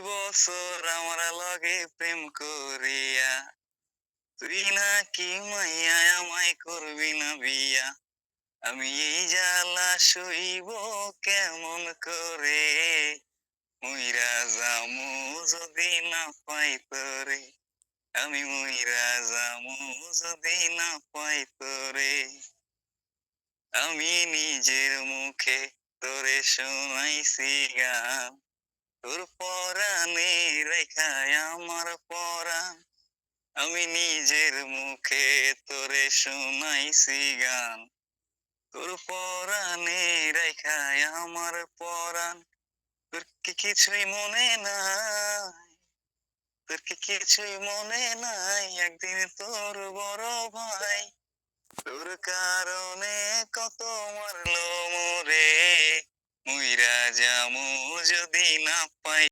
বছর আমার লগে প্রেম করিয়া। তুই নাকি মাইয়া, আমায় করবি না বিয়া। আমি এই জ্বালা সইব কেমন করে? মুইরা জামু যদি না পাই তোরে। আমি মুইরা জামু যদি না পাই তোরে। আমি নিজের মুখে তোরে শোনাইছি গান। তোর পরাণে রেখায় আমার পরাণ। আমি নিজের মুখে তোরে শোনাইছি গান। তোর পরাণে রেখায় আমার পরাণ। তোর কি কিছুই মনে নাই? তোর কি কিছুই মনে নাই? একদিন তোর বড় ভাই। তোর কারণে কত মারলো মোরে। মুইরা জামু যদি না পাই